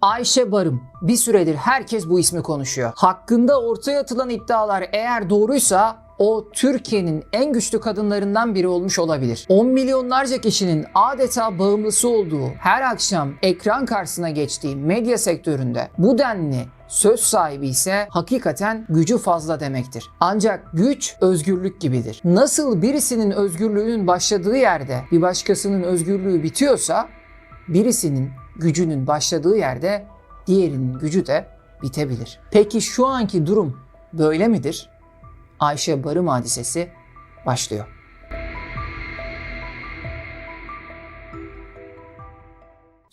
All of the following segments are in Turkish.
Ayşe Barım. Bir süredir herkes bu ismi konuşuyor. Hakkında ortaya atılan iddialar eğer doğruysa o Türkiye'nin en güçlü kadınlarından biri olmuş olabilir. 10 milyonlarca kişinin adeta bağımlısı olduğu, her akşam ekran karşısına geçtiği medya sektöründe bu denli söz sahibi ise hakikaten gücü fazla demektir. Ancak güç özgürlük gibidir. Nasıl birisinin özgürlüğünün başladığı yerde bir başkasının özgürlüğü bitiyorsa birisinin gücünün başladığı yerde diğerinin gücü de bitebilir. Peki şu anki durum böyle midir? Ayşe Barım hadisesi başlıyor.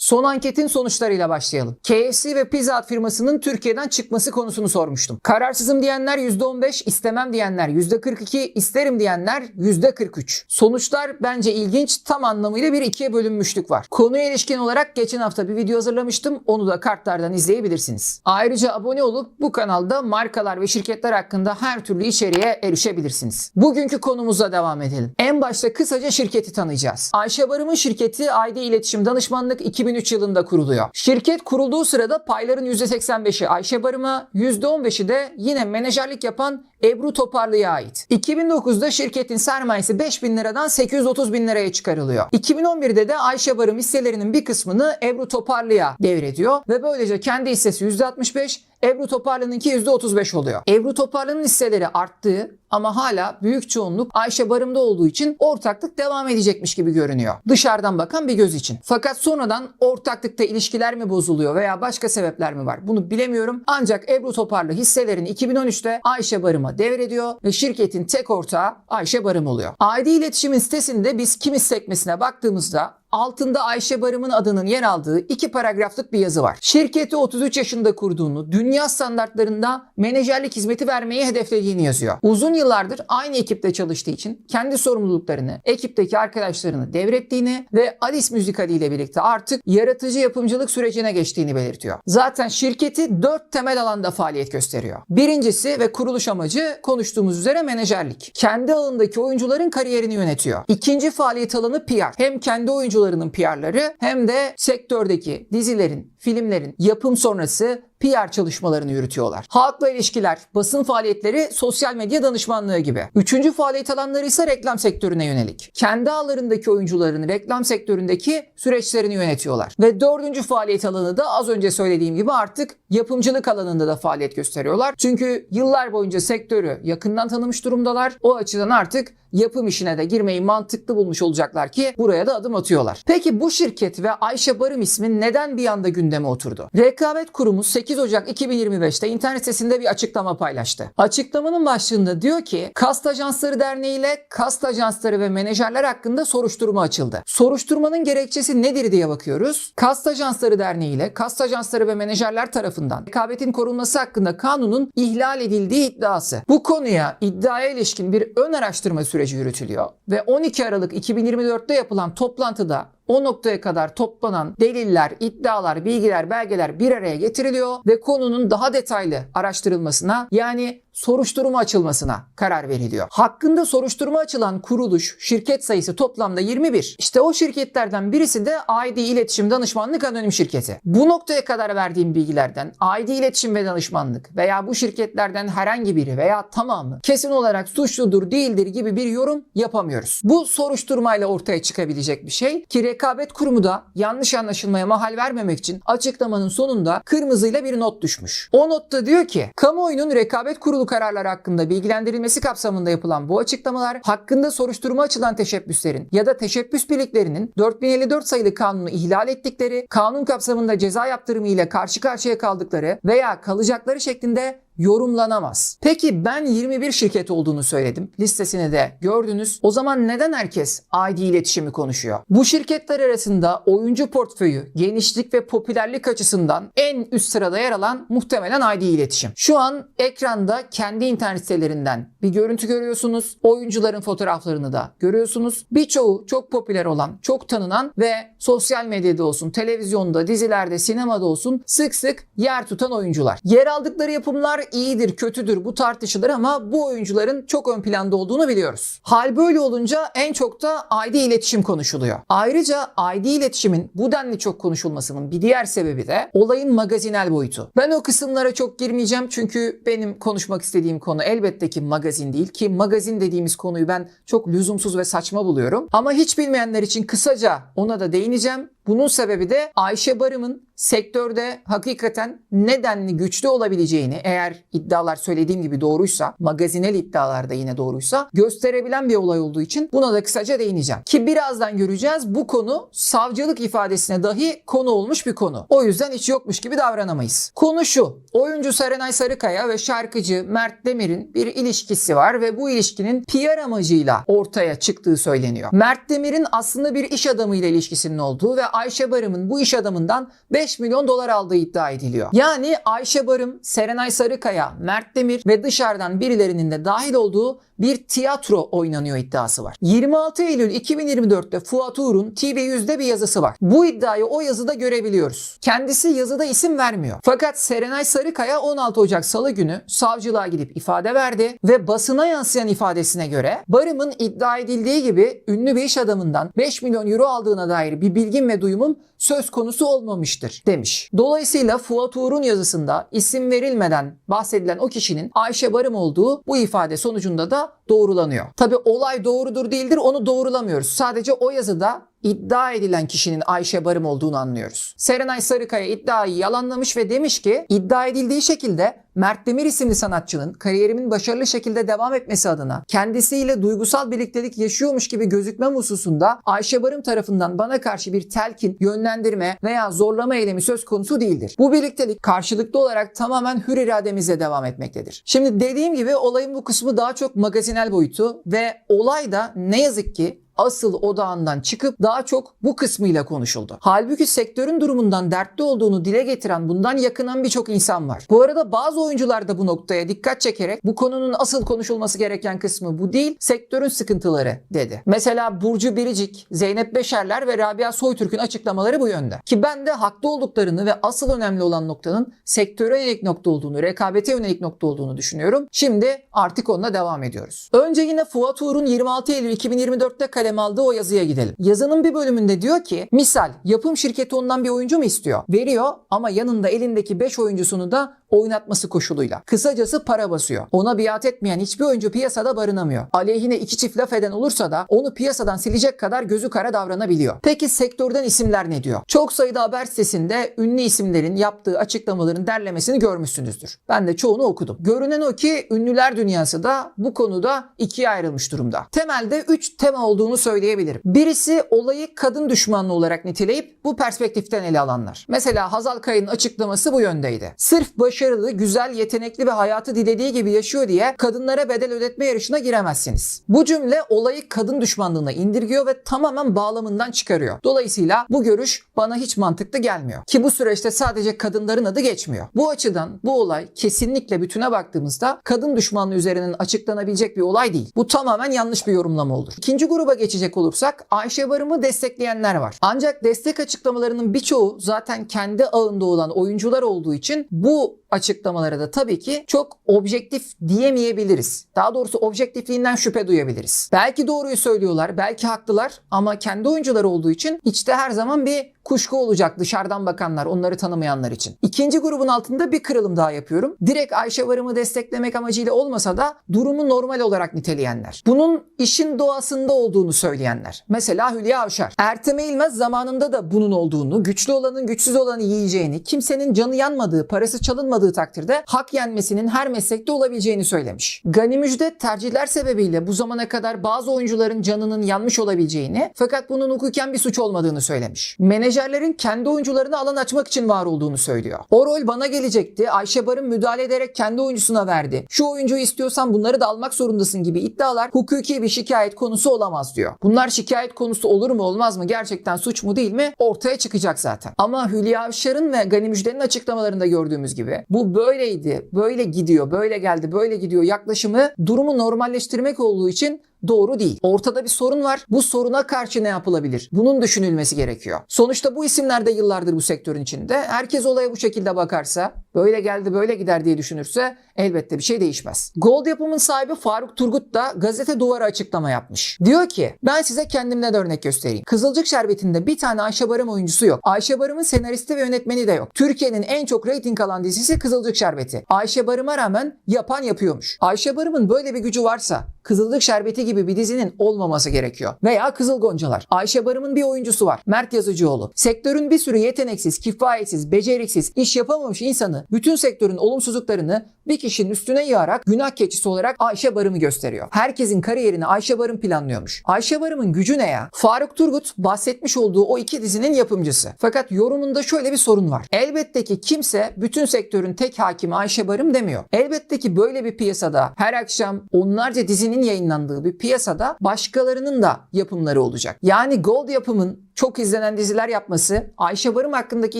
Son anketin sonuçlarıyla başlayalım. KFC ve Pizza Hut firmasının Türkiye'den çıkması konusunu sormuştum. Kararsızım diyenler %15, istemem diyenler %42, isterim diyenler %43. Sonuçlar bence ilginç, tam anlamıyla bir ikiye bölünmüşlük var. Konuya ilişkin olarak geçen hafta bir video hazırlamıştım, onu da kartlardan izleyebilirsiniz. Ayrıca abone olup bu kanalda markalar ve şirketler hakkında her türlü içeriğe erişebilirsiniz. Bugünkü konumuza devam edelim. En başta kısaca şirketi tanıyacağız. Ayşe Barım'ın şirketi ID İletişim Danışmanlık 2003 yılında kuruluyor. Şirket kurulduğu sırada payların %85'i Ayşe Barım'a, %15'i de yine menajerlik yapan Ebru Toparlı'ya ait. 2009'da şirketin sermayesi 5 bin liradan 830 bin liraya çıkarılıyor. 2011'de de Ayşe Barım hisselerinin bir kısmını Ebru Toparlı'ya devrediyor ve böylece kendi hissesi %65, Ebru Toparlı'nınki %35 oluyor. Ebru Toparlı'nın hisseleri arttığı ama hala büyük çoğunluk Ayşe Barım'da olduğu için ortaklık devam edecekmiş gibi görünüyor. Dışarıdan bakan bir göz için. Fakat sonradan ortaklıkta ilişkiler mi bozuluyor veya başka sebepler mi var bunu bilemiyorum. Ancak Ebru Toparlı hisselerini 2013'te Ayşe Barım'a devrediyor ve şirketin tek ortağı Ayşe Barım oluyor. ID İletişim'in sitesinde biz kimiz sekmesine baktığımızda altında Ayşe Barım'ın adının yer aldığı iki paragraflık bir yazı var. Şirketi 33 yaşında kurduğunu, dünya standartlarında menajerlik hizmeti vermeyi hedeflediğini yazıyor. Uzun yıllardır aynı ekipte çalıştığı için kendi sorumluluklarını, ekipteki arkadaşlarını devrettiğini ve Alice Müzik ile birlikte artık yaratıcı yapımcılık sürecine geçtiğini belirtiyor. Zaten şirketi dört temel alanda faaliyet gösteriyor. Birincisi ve kuruluş amacı konuştuğumuz üzere menajerlik. Kendi alanındaki oyuncuların kariyerini yönetiyor. İkinci faaliyet alanı PR. Hem kendi oyuncularının PR'ları hem de sektördeki dizilerin, filmlerin yapım sonrası PR çalışmalarını yürütüyorlar. Halkla ilişkiler, basın faaliyetleri, sosyal medya danışmanlığı gibi. Üçüncü faaliyet alanları ise reklam sektörüne yönelik. Kendi ağlarındaki oyuncuların reklam sektöründeki süreçlerini yönetiyorlar. Ve dördüncü faaliyet alanı da az önce söylediğim gibi artık yapımcılık alanında da faaliyet gösteriyorlar. Çünkü yıllar boyunca sektörü yakından tanımış durumdalar. O açıdan artık yapım işine de girmeyi mantıklı bulmuş olacaklar ki buraya da adım atıyorlar. Peki bu şirket ve Ayşe Barım ismi neden bir anda gündeme oturdu? Rekabet Kurumu 8 Ocak 2025'te internet sitesinde bir açıklama paylaştı. Açıklamanın başlığında diyor ki Kast Ajansları Derneği ile kast ajansları ve menajerler hakkında soruşturma açıldı. Soruşturmanın gerekçesi nedir diye bakıyoruz. Kast Ajansları Derneği ile kast ajansları ve menajerler tarafından rekabetin korunması hakkında kanunun ihlal edildiği iddiası. Bu konuya iddiaya ilişkin bir ön araştırma süreci yürütülüyor ve 12 Aralık 2024'te yapılan toplantıda o noktaya kadar toplanan deliller, iddialar, bilgiler, belgeler bir araya getiriliyor ve konunun daha detaylı araştırılmasına yani soruşturma açılmasına karar veriliyor. Hakkında soruşturma açılan kuruluş, şirket sayısı toplamda 21. İşte o şirketlerden birisi de ID İletişim Danışmanlık Anonim Şirketi. Bu noktaya kadar verdiğim bilgilerden ID İletişim ve Danışmanlık veya bu şirketlerden herhangi biri veya tamamı kesin olarak suçludur değildir gibi bir yorum yapamıyoruz. Bu soruşturmayla ortaya çıkabilecek bir şey ki rekabet kurumu da yanlış anlaşılmaya mahal vermemek için açıklamanın sonunda kırmızıyla bir not düşmüş. O notta diyor ki kamuoyunun rekabet kurulu kararları hakkında bilgilendirilmesi kapsamında yapılan bu açıklamalar hakkında soruşturma açılan teşebbüslerin ya da teşebbüs birliklerinin 4054 sayılı kanunu ihlal ettikleri, kanun kapsamında ceza yaptırımı ile karşı karşıya kaldıkları veya kalacakları şeklinde yorumlanamaz. Peki ben 21 şirket olduğunu söyledim. Listesini de gördünüz. O zaman neden herkes ID iletişimi konuşuyor? Bu şirketler arasında oyuncu portföyü, genişlik ve popülerlik açısından en üst sırada yer alan muhtemelen ID iletişim. Şu an ekranda kendi internet sitelerinden bir görüntü görüyorsunuz. Oyuncuların fotoğraflarını da görüyorsunuz. Birçoğu çok popüler olan, çok tanınan ve sosyal medyada olsun, televizyonda, dizilerde, sinemada olsun sık sık yer tutan oyuncular. Yer aldıkları yapımlar iyidir, kötüdür bu tartışılır ama bu oyuncuların çok ön planda olduğunu biliyoruz. Hal böyle olunca en çok da ID iletişim konuşuluyor. Ayrıca ID iletişimin bu denli çok konuşulmasının bir diğer sebebi de olayın magazinel boyutu. Ben o kısımlara çok girmeyeceğim çünkü benim konuşmak istediğim konu elbette ki magazin değil ki magazin dediğimiz konuyu ben çok lüzumsuz ve saçma buluyorum. Ama hiç bilmeyenler için kısaca ona da değineceğim. Bunun sebebi de Ayşe Barım'ın sektörde hakikaten nedenli güçlü olabileceğini eğer iddialar söylediğim gibi doğruysa, magazinel iddialar da yine doğruysa gösterebilen bir olay olduğu için buna da kısaca değineceğim. Ki birazdan göreceğiz bu konu savcılık ifadesine dahi konu olmuş bir konu. O yüzden hiç yokmuş gibi davranamayız. Konu şu. Oyuncu Serenay Sarıkaya ve şarkıcı Mert Demir'in bir ilişkisi var ve bu ilişkinin PR amacıyla ortaya çıktığı söyleniyor. Mert Demir'in aslında bir iş adamıyla ilişkisinin olduğu ve Ayşe Barım'ın bu iş adamından 5 milyon dolar aldığı iddia ediliyor. Yani Ayşe Barım, Serenay Sarıkaya, Mert Demir ve dışarıdan birilerinin de dahil olduğu bir tiyatro oynanıyor iddiası var. 26 Eylül 2024'te Fuat Uğur'un TV100'de bir yazısı var. Bu iddiayı o yazıda görebiliyoruz. Kendisi yazıda isim vermiyor. Fakat Serenay Sarıkaya 16 Ocak Salı günü savcılığa gidip ifade verdi ve basına yansıyan ifadesine göre Barım'ın iddia edildiği gibi ünlü bir iş adamından 5 milyon euro aldığına dair bir bilgim ve duyumum söz konusu olmamıştır demiş. Dolayısıyla Fuat Uğur'un yazısında isim verilmeden bahsedilen o kişinin Ayşe Barım olduğu bu ifade sonucunda da doğrulanıyor. Tabi olay doğrudur değildir onu doğrulamıyoruz. Sadece o yazıda iddia edilen kişinin Ayşe Barım olduğunu anlıyoruz. Serenay Sarıkaya iddiayı yalanlamış ve demiş ki iddia edildiği şekilde Mert Demir isimli sanatçının kariyerimin başarılı şekilde devam etmesi adına kendisiyle duygusal birliktelik yaşıyormuş gibi gözükmem hususunda Ayşe Barım tarafından bana karşı bir telkin, yönlendirme veya zorlama eylemi söz konusu değildir. Bu birliktelik karşılıklı olarak tamamen hür irademizle devam etmektedir. Şimdi dediğim gibi olayın bu kısmı daha çok magazinel boyutu ve olay da ne yazık ki asıl odağından çıkıp daha çok bu kısmıyla konuşuldu. Halbuki sektörün durumundan dertli olduğunu dile getiren bundan yakınan birçok insan var. Bu arada bazı oyuncular da bu noktaya dikkat çekerek bu konunun asıl konuşulması gereken kısmı bu değil, sektörün sıkıntıları dedi. Mesela Burcu Biricik, Zeynep Beşerler ve Rabia Soytürk'ün açıklamaları bu yönde. Ki ben de haklı olduklarını ve asıl önemli olan noktanın sektöre yönelik nokta olduğunu, rekabete yönelik nokta olduğunu düşünüyorum. Şimdi artık onunla devam ediyoruz. Önce yine Fuat Uğur'un 26 Eylül 2024'te kaleme aldığı o yazıya gidelim. Yazının bir bölümünde diyor ki misal yapım şirketi ondan bir oyuncu mu istiyor? Veriyor ama yanında elindeki 5 oyuncusunu da oynatması koşuluyla. Kısacası para basıyor. Ona biat etmeyen hiçbir oyuncu piyasada barınamıyor. Aleyhine iki çift laf eden olursa da onu piyasadan silecek kadar gözü kara davranabiliyor. Peki sektörden isimler ne diyor? Çok sayıda haber sitesinde ünlü isimlerin yaptığı açıklamaların derlemesini görmüşsünüzdür. Ben de çoğunu okudum. Görünen o ki ünlüler dünyası da bu konuda ikiye ayrılmış durumda. Temelde 3 tema olduğunu söyleyebilirim. Birisi olayı kadın düşmanlığı olarak niteleyip bu perspektiften ele alanlar. Mesela Hazal Kaya'nın açıklaması bu yöndeydi. Sırf başarılı, güzel, yetenekli ve hayatı dilediği gibi yaşıyor diye kadınlara bedel ödetme yarışına giremezsiniz. Bu cümle olayı kadın düşmanlığına indirgiyor ve tamamen bağlamından çıkarıyor. Dolayısıyla bu görüş bana hiç mantıklı gelmiyor. Ki bu süreçte sadece kadınların adı geçmiyor. Bu açıdan bu olay kesinlikle bütüne baktığımızda kadın düşmanlığı üzerinden açıklanabilecek bir olay değil. Bu tamamen yanlış bir yorumlama olur. İkinci gruba geçecek olursak Ayşe Barım'ı destekleyenler var. Ancak destek açıklamalarının birçoğu zaten kendi ağında olan oyuncular olduğu için bu açıklamalara da tabii ki çok objektif diyemeyebiliriz. Daha doğrusu objektifliğinden şüphe duyabiliriz. Belki doğruyu söylüyorlar, belki haklılar ama kendi oyuncular olduğu için içte her zaman bir kuşku olacak dışarıdan bakanlar, onları tanımayanlar için. İkinci grubun altında bir kırılım daha yapıyorum. Direkt Ayşe Varım'ı desteklemek amacıyla olmasa da durumu normal olarak niteleyenler. Bunun işin doğasında olduğunu söyleyenler. Mesela Hülya Avşar. Ertem Eğilmez zamanında da bunun olduğunu, güçlü olanın güçsüz olanı yiyeceğini, kimsenin canı yanmadığı, parası çalınmadığı takdirde hak yenmesinin her meslekte olabileceğini söylemiş. Gani Müjde tercihler sebebiyle bu zamana kadar bazı oyuncuların canının yanmış olabileceğini fakat bunun hukuken bir suç olmadığını söylemiş. Menajerlerin kendi oyuncularına alan açmak için var olduğunu söylüyor. O rol bana gelecekti. Ayşe Barın müdahale ederek kendi oyuncusuna verdi. Şu oyuncuyu istiyorsan bunları da almak zorundasın gibi iddialar hukuki bir şikayet konusu olamaz diyor. Bunlar şikayet konusu olur mu olmaz mı gerçekten suç mu değil mi ortaya çıkacak zaten. Ama Hülya Avşar'ın ve Gani Müjde'nin açıklamalarında gördüğümüz gibi bu böyleydi, böyle gidiyor, böyle geldi, böyle gidiyor yaklaşımı durumu normalleştirmek olduğu için doğru değil. Ortada bir sorun var. Bu soruna karşı ne yapılabilir? Bunun düşünülmesi gerekiyor. Sonuçta bu isimler de yıllardır bu sektörün içinde. Herkes olaya bu şekilde bakarsa böyle geldi böyle gider diye düşünürse elbette bir şey değişmez. Gold yapımın sahibi Faruk Turgut da gazete duvara açıklama yapmış. Diyor ki ben size kendimden örnek göstereyim. Kızılcık Şerbeti'nde bir tane Ayşe Barım oyuncusu yok. Ayşe Barım'ın senaristi ve yönetmeni de yok. Türkiye'nin en çok reyting alan dizisi Kızılcık Şerbeti. Ayşe Barım'a rağmen yapan yapıyormuş. Ayşe Barım'ın böyle bir gücü varsa Kızılcık Şerbeti gibi bir dizinin olmaması gerekiyor. Veya Kızıl Goncalar. Ayşe Barım'ın bir oyuncusu var. Mert Yazıcıoğlu. Sektörün bir sürü yeteneksiz, kifayetsiz, beceriksiz, iş yapamamış insanı bütün sektörün olumsuzluklarını bir kişinin üstüne yığarak günah keçisi olarak Ayşe Barım'ı gösteriyor. Herkesin kariyerini Ayşe Barım planlıyormuş. Ayşe Barım'ın gücü ne ya? Faruk Turgut bahsetmiş olduğu o iki dizinin yapımcısı. Fakat yorumunda şöyle bir sorun var. Elbette ki kimse bütün sektörün tek hakimi Ayşe Barım demiyor. Elbette ki böyle bir piyasada her akşam onlarca dizinin yayınlandığı bir piyasada başkalarının da yapımları olacak. Yani Gold yapımın çok izlenen diziler yapması Ayşe Barım hakkındaki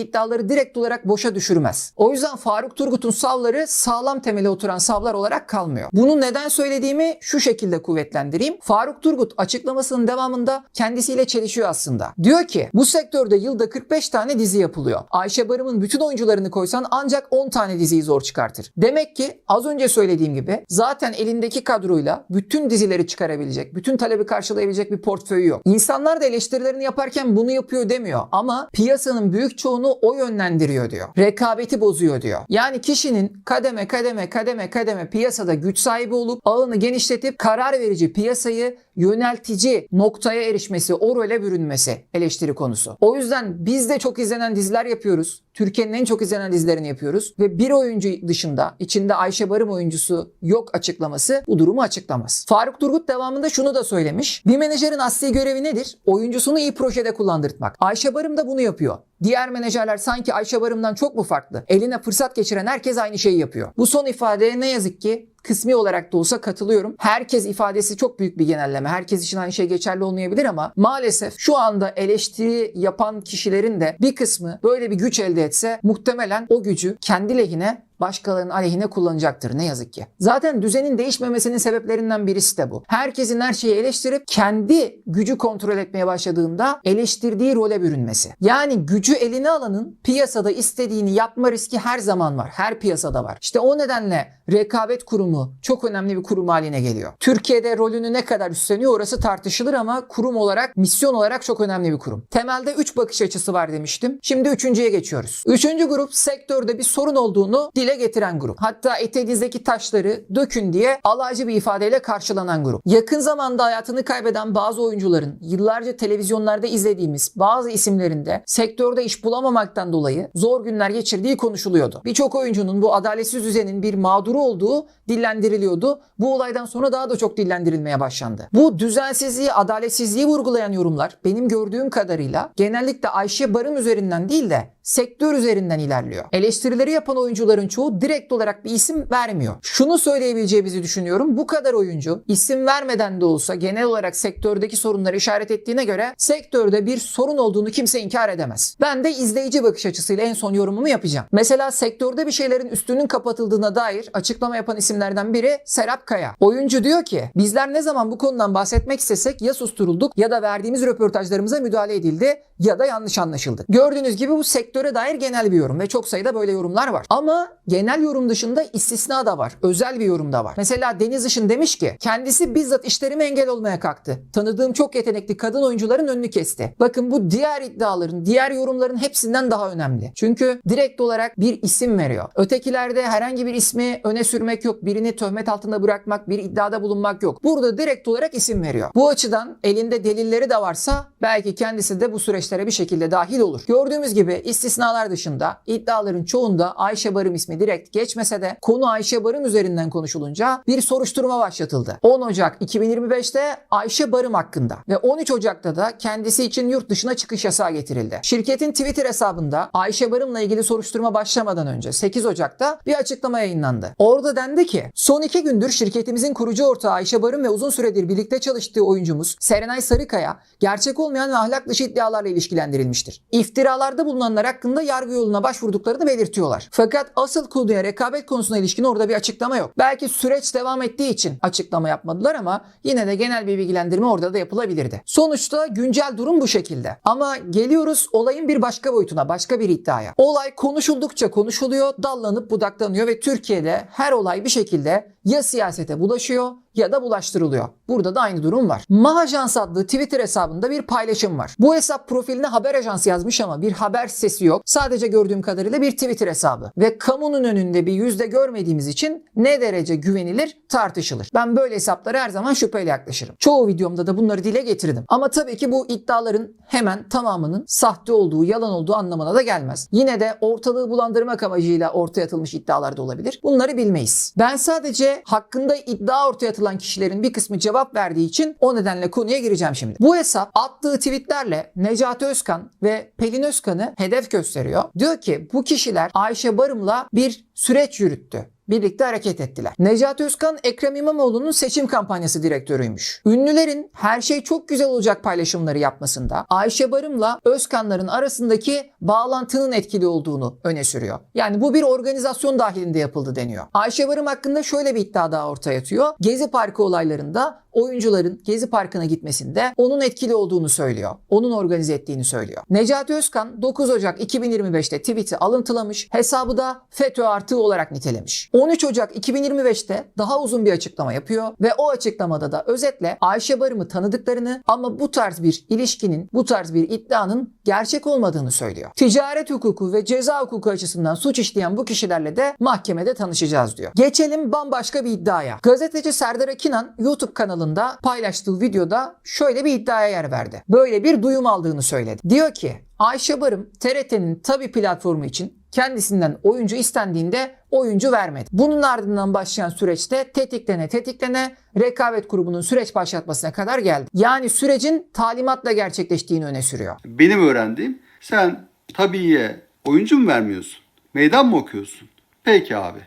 iddiaları direkt olarak boşa düşürmez. O yüzden Faruk Turgut'un savları sağlam temele oturan savlar olarak kalmıyor. Bunu neden söylediğimi şu şekilde kuvvetlendireyim. Faruk Turgut açıklamasının devamında kendisiyle çelişiyor aslında. Diyor ki bu sektörde yılda 45 tane dizi yapılıyor. Ayşe Barım'ın bütün oyuncularını koysan ancak 10 tane diziyi zor çıkartır. Demek ki az önce söylediğim gibi zaten elindeki kadroyla bütün dizileri çıkarabilecek, bütün talebi karşılayabilecek bir portföyü yok. İnsanlar da eleştirilerini yaparken bunu yapıyor demiyor ama piyasanın büyük çoğunu o yönlendiriyor diyor. Rekabeti bozuyor diyor. Yani kişinin kademe kademe kademe kademe piyasada güç sahibi olup ağını genişletip karar verici piyasayı yöneltici noktaya erişmesi, o role bürünmesi eleştiri konusu. O yüzden biz de çok izlenen diziler yapıyoruz. Türkiye'nin en çok izlenen dizilerini yapıyoruz ve bir oyuncu dışında içinde Ayşe Barım oyuncusu yok açıklaması bu durumu açıklamaz. Faruk Turgut devamında şunu da söylemiş. Bir menajerin asli görevi nedir? Oyuncusunu iyi projede kullandırtmak. Ayşe Barım da bunu yapıyor. Diğer menajerler sanki Ayşe Barım'dan çok mu farklı? Eline fırsat geçiren herkes aynı şeyi yapıyor. Bu son ifadeye ne yazık ki kısmi olarak da olsa katılıyorum. Herkes ifadesi çok büyük bir genelleme. Herkes için aynı şey geçerli olmayabilir ama maalesef şu anda eleştiri yapan kişilerin de bir kısmı böyle bir güç elde etse muhtemelen o gücü kendi lehine başkalarının aleyhine kullanacaktır ne yazık ki. Zaten düzenin değişmemesinin sebeplerinden birisi de bu. Herkesin her şeyi eleştirip kendi gücü kontrol etmeye başladığında eleştirdiği role bürünmesi. Yani gücü eline alanın piyasada istediğini yapma riski her zaman var. Her piyasada var. İşte o nedenle rekabet kurumu çok önemli bir kurum haline geliyor. Türkiye'de rolünü ne kadar üstleniyor orası tartışılır ama kurum olarak, misyon olarak çok önemli bir kurum. Temelde 3 bakış açısı var demiştim. Şimdi üçüncüye geçiyoruz. Üçüncü grup sektörde bir sorun olduğunu dile getiren grup. Hatta eteğinizdeki taşları dökün diye alaycı bir ifadeyle karşılanan grup. Yakın zamanda hayatını kaybeden bazı oyuncuların yıllarca televizyonlarda izlediğimiz bazı isimlerin de sektörde iş bulamamaktan dolayı zor günler geçirdiği konuşuluyordu. Birçok oyuncunun bu adaletsiz düzenin bir mağduru olduğu dillendiriliyordu. Bu olaydan sonra daha da çok dillendirilmeye başlandı. Bu düzensizliği, adaletsizliği vurgulayan yorumlar benim gördüğüm kadarıyla genellikle Ayşe Barım üzerinden değil de sektör üzerinden ilerliyor. Eleştirileri yapan oyuncuların çoğu direkt olarak bir isim vermiyor. Şunu söyleyebileceğimizi düşünüyorum. Bu kadar oyuncu isim vermeden de olsa genel olarak sektördeki sorunları işaret ettiğine göre sektörde bir sorun olduğunu kimse inkar edemez. Ben de izleyici bakış açısıyla en son yorumumu yapacağım. Mesela sektörde bir şeylerin üstünün kapatıldığına dair açıklama yapan isimlerden biri Serap Kaya. Oyuncu diyor ki bizler ne zaman bu konudan bahsetmek istesek ya susturulduk ya da verdiğimiz röportajlarımıza müdahale edildi ya da yanlış anlaşıldı. Gördüğünüz gibi bu sektöre dair genel bir yorum ve çok sayıda böyle yorumlar var. Ama genel yorum dışında istisna da var. Özel bir yorum da var. Mesela Deniz Işın demiş ki kendisi bizzat işlerime engel olmaya kalktı. Tanıdığım çok yetenekli kadın oyuncuların önünü kesti. Bakın bu diğer iddiaların, diğer yorumların hepsinden daha önemli. Çünkü direkt olarak bir isim veriyor. Ötekilerde herhangi bir ismi öne sürmek yok. Birini töhmet altında bırakmak, bir iddiada bulunmak yok. Burada direkt olarak isim veriyor. Bu açıdan elinde delilleri de varsa belki kendisi de bu süreçlere bir şekilde dahil olur. Gördüğümüz gibi istisnalar dışında iddiaların çoğunda Ayşe Barım ismi direkt geçmese de konu Ayşe Barım üzerinden konuşulunca bir soruşturma başlatıldı. 10 Ocak 2025'te Ayşe Barım hakkında ve 13 Ocak'ta da kendisi için yurt dışına çıkış yasağı getirildi. Şirketin Twitter hesabında Ayşe Barım'la ilgili soruşturma başlamadan önce 8 Ocak'ta bir açıklama yayınlandı. Orada dendi ki son iki gündür şirketimizin kurucu ortağı Ayşe Barım ve uzun süredir birlikte çalıştığı oyuncumuz Serenay Sarıkaya gerçek olmayan ve ahlak dışı iddialarla ilişkilendirilmiştir. İftiralarda bulunanlara hakkında yargı yoluna başvurduklarını belirtiyorlar. Fakat asıl konuya rekabet konusuna ilişkin orada bir açıklama yok. Belki süreç devam ettiği için açıklama yapmadılar ama yine de genel bir bilgilendirme orada da yapılabilirdi. Sonuçta güncel durum bu şekilde. Ama geliyoruz olayın bir başka boyutuna, başka bir iddiaya. Olay konuşuldukça konuşuluyor, dallanıp budaklanıyor ve Türkiye'de her olay bir şekilde ya siyasete bulaşıyor ya da bulaştırılıyor. Burada da aynı durum var. Mahajans adlı Twitter hesabında bir paylaşım var. Bu hesap profiline haber ajansı yazmış ama bir haber sitesi yok. Sadece gördüğüm kadarıyla bir Twitter hesabı. Ve kamunun önünde bir yüzde görmediğimiz için ne derece güvenilir tartışılır. Ben böyle hesaplara her zaman şüpheyle yaklaşırım. Çoğu videomda da bunları dile getirdim. Ama tabii ki bu iddiaların hemen tamamının sahte olduğu, yalan olduğu anlamına da gelmez. Yine de ortalığı bulandırmak amacıyla ortaya atılmış iddialar da olabilir. Bunları bilmeyiz. Ben sadece hakkında iddia ortaya atılan kişilerin bir kısmı cevap verdiği için o nedenle konuya gireceğim şimdi. Bu hesap attığı tweetlerle Necati Özkan ve Pelin Özkan'ı hedef gösteriyor. Diyor ki bu kişiler Ayşe Barım'la bir süreç yürüttü. Birlikte hareket ettiler. Necati Özkan Ekrem İmamoğlu'nun seçim kampanyası direktörüymüş. Ünlülerin her şey çok güzel olacak paylaşımları yapmasında Ayşe Barım'la Özkanların arasındaki bağlantının etkili olduğunu öne sürüyor. Yani bu bir organizasyon dahilinde yapıldı deniyor. Ayşe Barım hakkında şöyle bir iddia daha ortaya atıyor. Gezi Parkı olaylarında oyuncuların Gezi Parkı'na gitmesinde onun etkili olduğunu söylüyor. Onun organize ettiğini söylüyor. Necati Özkan 9 Ocak 2025'te tweet'i alıntılamış, hesabı da FETÖ artığı olarak nitelemiş. 13 Ocak 2025'te daha uzun bir açıklama yapıyor ve o açıklamada da özetle Ayşe Barım'ı tanıdıklarını ama bu tarz bir ilişkinin, bu tarz bir iddianın gerçek olmadığını söylüyor. Ticaret hukuku ve ceza hukuku açısından suç işleyen bu kişilerle de mahkemede tanışacağız diyor. Geçelim bambaşka bir iddiaya. Gazeteci Serdar Akinan YouTube kanalında paylaştığı videoda şöyle bir iddiaya yer verdi. Böyle bir duyum aldığını söyledi. Diyor ki Ayşe Barım TRT'nin tabi platformu için kendisinden oyuncu istendiğinde oyuncu vermedi. Bunun ardından başlayan süreçte tetiklene tetiklene rekabet grubunun süreç başlatmasına kadar geldi. Yani sürecin talimatla gerçekleştiğini öne sürüyor. Benim öğrendiğim sen tabiiye oyuncu mu vermiyorsun? Meydan mı okuyorsun? Peki abi.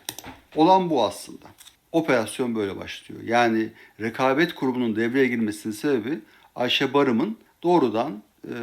Olan bu aslında. Operasyon böyle başlıyor. Yani rekabet grubunun devreye girmesinin sebebi Ayşe Barım'ın doğrudan e,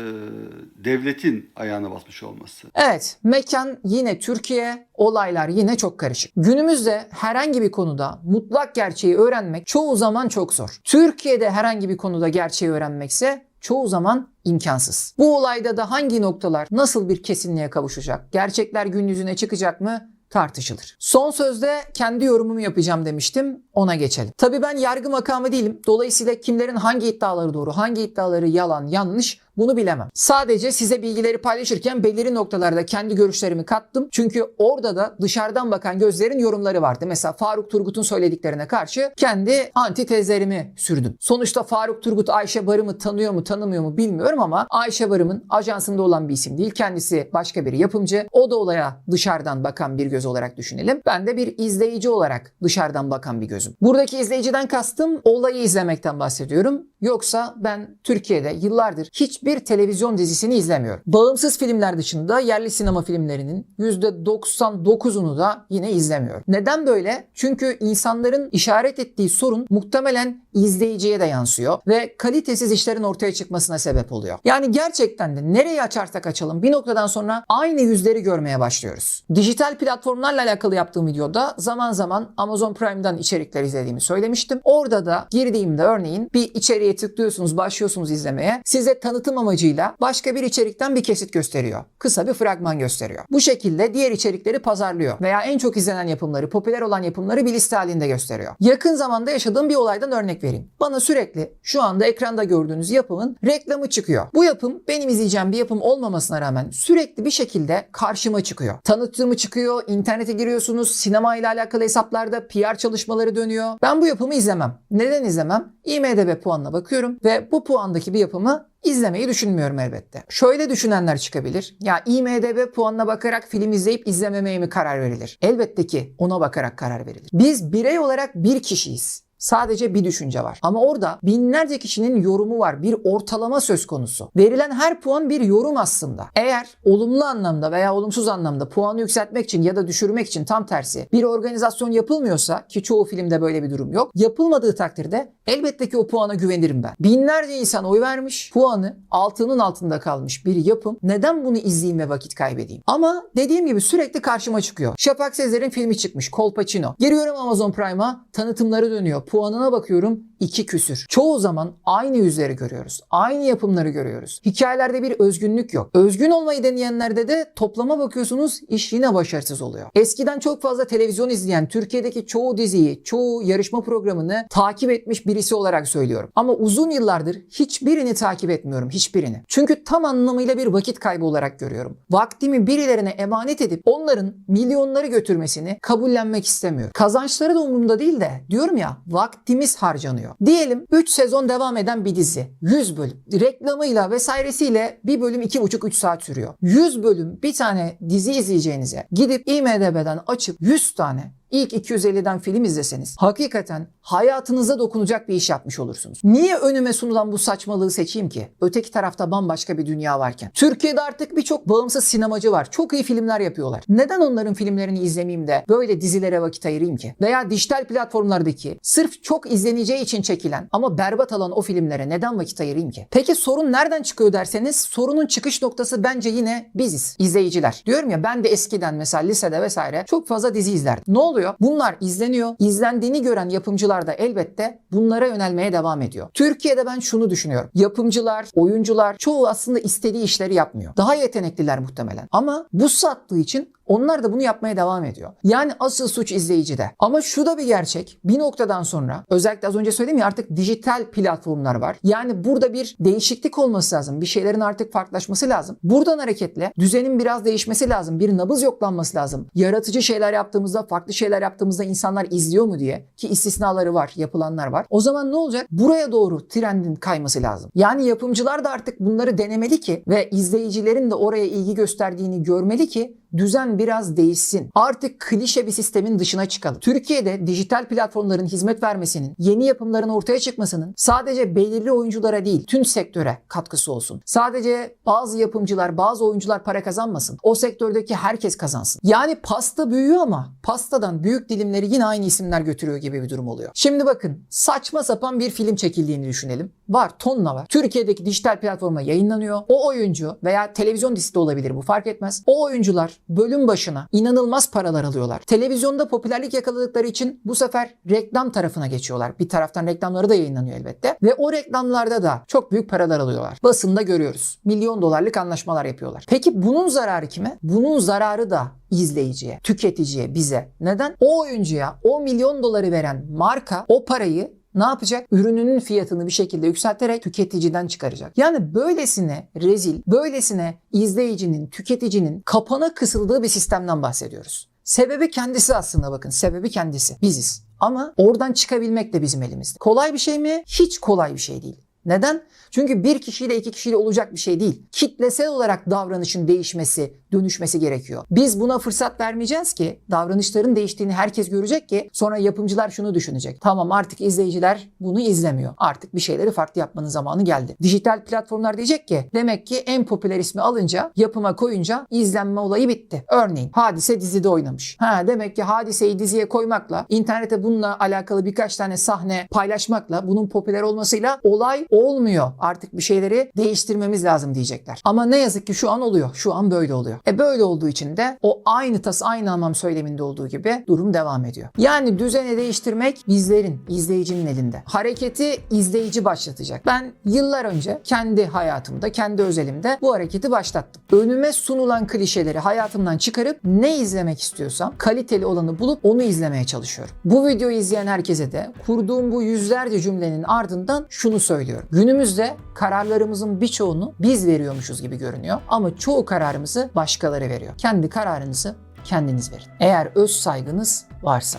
devletin ayağına basmış olması. Evet, mekan yine Türkiye, olaylar yine çok karışık. Günümüzde herhangi bir konuda mutlak gerçeği öğrenmek çoğu zaman çok zor. Türkiye'de herhangi bir konuda gerçeği öğrenmekse çoğu zaman imkansız. Bu olayda da hangi noktalar nasıl bir kesinliğe kavuşacak? Gerçekler gün yüzüne çıkacak mı? tartışılır. Son sözde kendi yorumumu yapacağım demiştim. Ona geçelim. Tabii ben yargı makamı değilim. Dolayısıyla kimlerin hangi iddiaları doğru, hangi iddiaları yalan, yanlış bunu bilemem. Sadece size bilgileri paylaşırken belirli noktalarda kendi görüşlerimi kattım. Çünkü orada da dışarıdan bakan gözlerin yorumları vardı. Mesela Faruk Turgut'un söylediklerine karşı kendi antitezlerimi sürdüm. Sonuçta Faruk Turgut Ayşe Barım'ı tanıyor mu tanımıyor mu bilmiyorum ama Ayşe Barım'ın ajansında olan bir isim değil. Kendisi başka bir yapımcı. O da olaya dışarıdan bakan bir göz olarak düşünelim. Ben de bir izleyici olarak dışarıdan bakan bir gözüm. Buradaki izleyiciden kastım olayı izlemekten bahsediyorum. Yoksa ben Türkiye'de yıllardır hiçbir televizyon dizisini izlemiyorum. Bağımsız filmler dışında yerli sinema filmlerinin %99'unu da yine izlemiyorum. Neden böyle? Çünkü insanların işaret ettiği sorun muhtemelen izleyiciye de yansıyor ve kalitesiz işlerin ortaya çıkmasına sebep oluyor. Yani gerçekten de nereyi açarsak açalım bir noktadan sonra aynı yüzleri görmeye başlıyoruz. Dijital platformlarla alakalı yaptığım videoda zaman zaman Amazon Prime'dan içerikler izlediğimi söylemiştim. Orada da girdiğimde örneğin bir içeriğe tıklıyorsunuz, başlıyorsunuz izlemeye. Size tanıtım amacıyla başka bir içerikten bir kesit gösteriyor. Kısa bir fragman gösteriyor. Bu şekilde diğer içerikleri pazarlıyor veya en çok izlenen yapımları, popüler olan yapımları bir liste halinde gösteriyor. Yakın zamanda yaşadığım bir olaydan örnek vereyim. Bana sürekli şu anda ekranda gördüğünüz yapımın reklamı çıkıyor. Bu yapım benim izleyeceğim bir yapım olmamasına rağmen sürekli bir şekilde karşıma çıkıyor. Tanıtımı çıkıyor, internete giriyorsunuz, sinema ile alakalı hesaplarda PR çalışmaları dönüyor. Ben bu yapımı izlemem. Neden izlemem? IMDB puanına bakıyorum ve bu puandaki bir yapımı izlemeyi düşünmüyorum elbette. Şöyle düşünenler çıkabilir. Ya IMDB puanına bakarak film izleyip izlememeye mi karar verilir? Elbette ki ona bakarak karar verilir. Biz birey olarak bir kişiyiz. Sadece bir düşünce var. Ama orada binlerce kişinin yorumu var. Bir ortalama söz konusu. Verilen her puan bir yorum aslında. Eğer olumlu anlamda veya olumsuz anlamda puanı yükseltmek için ya da düşürmek için tam tersi bir organizasyon yapılmıyorsa ki çoğu filmde böyle bir durum yok. Yapılmadığı takdirde elbette ki o puana güvenirim ben. Binlerce insan oy vermiş. Puanı altının altında kalmış bir yapım. Neden bunu izleyeyim ve vakit kaybedeyim? Ama dediğim gibi sürekli karşıma çıkıyor. Şafak Sezer'in filmi çıkmış. Kolpaçino. Giriyorum Amazon Prime'a. Tanıtımları dönüyor. Puanına bakıyorum. iki küsür. Çoğu zaman aynı yüzleri görüyoruz. Aynı yapımları görüyoruz. Hikayelerde bir özgünlük yok. Özgün olmayı deneyenlerde de toplama bakıyorsunuz iş yine başarısız oluyor. Eskiden çok fazla televizyon izleyen Türkiye'deki çoğu diziyi, çoğu yarışma programını takip etmiş birisi olarak söylüyorum. Ama uzun yıllardır hiçbirini takip etmiyorum. Hiçbirini. Çünkü tam anlamıyla bir vakit kaybı olarak görüyorum. Vaktimi birilerine emanet edip onların milyonları götürmesini kabullenmek istemiyorum. Kazançları da umurumda değil de diyorum ya vaktimiz harcanıyor. Diyelim 3 sezon devam eden bir dizi. 100 bölüm. Reklamıyla vesairesiyle bir bölüm 2,5-3 saat sürüyor. 100 bölüm bir tane dizi izleyeceğinize gidip IMDB'den açıp 100 tane ilk 250'den film izleseniz hakikaten hayatınıza dokunacak bir iş yapmış olursunuz. Niye önüme sunulan bu saçmalığı seçeyim ki? Öteki tarafta bambaşka bir dünya varken. Türkiye'de artık birçok bağımsız sinemacı var. Çok iyi filmler yapıyorlar. Neden onların filmlerini izlemeyeyim de böyle dizilere vakit ayırayım ki? Veya dijital platformlardaki sırf çok izleneceği için çekilen ama berbat alan o filmlere neden vakit ayırayım ki? Peki sorun nereden çıkıyor derseniz sorunun çıkış noktası bence yine biziz, izleyiciler. Diyorum ya ben de eskiden mesela lisede vesaire çok fazla dizi izlerdim. Ne oluyor? Bunlar izleniyor. İzlendiğini gören yapımcılar da elbette bunlara yönelmeye devam ediyor. Türkiye'de ben şunu düşünüyorum. Yapımcılar, oyuncular çoğu aslında istediği işleri yapmıyor. Daha yetenekliler muhtemelen. Ama bu sattığı için onlar da bunu yapmaya devam ediyor. Yani asıl suç izleyicide. Ama şu da bir gerçek. Bir noktadan sonra özellikle az önce söyledim ya artık dijital platformlar var. Yani burada bir değişiklik olması lazım. Bir şeylerin artık farklılaşması lazım. Buradan hareketle düzenin biraz değişmesi lazım. Bir nabız yoklanması lazım. Yaratıcı şeyler yaptığımızda, farklı şeyler yaptığımızda insanlar izliyor mu diye ki istisnaları var, yapılanlar var. O zaman ne olacak? Buraya doğru trendin kayması lazım. Yani yapımcılar da artık bunları denemeli ki ve izleyicilerin de oraya ilgi gösterdiğini görmeli ki düzen biraz değişsin. Artık klişe bir sistemin dışına çıkalım. Türkiye'de dijital platformların hizmet vermesinin, yeni yapımların ortaya çıkmasının sadece belirli oyunculara değil tüm sektöre katkısı olsun. Sadece bazı yapımcılar, bazı oyuncular para kazanmasın. O sektördeki herkes kazansın. Yani pasta büyüyor ama pastadan büyük dilimleri yine aynı isimler götürüyor gibi bir durum oluyor. Şimdi bakın saçma sapan bir film çekildiğini düşünelim. Var tonla var. Türkiye'deki dijital platforma yayınlanıyor. O oyuncu veya televizyon dizisi de olabilir bu fark etmez. O oyuncular bölüm başına inanılmaz paralar alıyorlar. Televizyonda popülerlik yakaladıkları için bu sefer reklam tarafına geçiyorlar. Bir taraftan reklamları da yayınlanıyor elbette. Ve o reklamlarda da çok büyük paralar alıyorlar. Basında görüyoruz. Milyon dolarlık anlaşmalar yapıyorlar. Peki bunun zararı kime? Bunun zararı da izleyiciye, tüketiciye, bize. Neden? O oyuncuya o milyon doları veren marka o parayı ne yapacak? Ürününün fiyatını bir şekilde yükselterek tüketiciden çıkaracak. Yani böylesine rezil, böylesine izleyicinin, tüketicinin kapana kısıldığı bir sistemden bahsediyoruz. Sebebi kendisi aslında bakın. Sebebi kendisi. Biziz. Ama oradan çıkabilmek de bizim elimizde. Kolay bir şey mi? Hiç kolay bir şey değil. Neden? Çünkü bir kişiyle iki kişiyle olacak bir şey değil. Kitlesel olarak davranışın değişmesi, dönüşmesi gerekiyor. Biz buna fırsat vermeyeceğiz ki davranışların değiştiğini herkes görecek ki sonra yapımcılar şunu düşünecek. Tamam artık izleyiciler bunu izlemiyor. Artık bir şeyleri farklı yapmanın zamanı geldi. Dijital platformlar diyecek ki demek ki en popüler ismi alınca yapıma koyunca izlenme olayı bitti. Örneğin Hadise dizide oynamış. Ha demek ki Hadise'yi diziye koymakla internete bununla alakalı birkaç tane sahne paylaşmakla bunun popüler olmasıyla olay olmuyor. Artık bir şeyleri değiştirmemiz lazım diyecekler. Ama ne yazık ki şu an oluyor. Şu an böyle oluyor. E böyle olduğu için de o aynı tas aynı hamam söyleminde olduğu gibi durum devam ediyor. Yani düzeni değiştirmek bizlerin, izleyicinin elinde. Hareketi izleyici başlatacak. Ben yıllar önce kendi hayatımda, kendi özelimde bu hareketi başlattım. Önüme sunulan klişeleri hayatımdan çıkarıp ne izlemek istiyorsam kaliteli olanı bulup onu izlemeye çalışıyorum. Bu videoyu izleyen herkese de kurduğum bu yüzlerce cümlenin ardından şunu söylüyorum. Günümüzde kararlarımızın birçoğunu biz veriyormuşuz gibi görünüyor ama çoğu kararımızı başkaları veriyor. Kendi kararınızı kendiniz verin. Eğer öz saygınız varsa.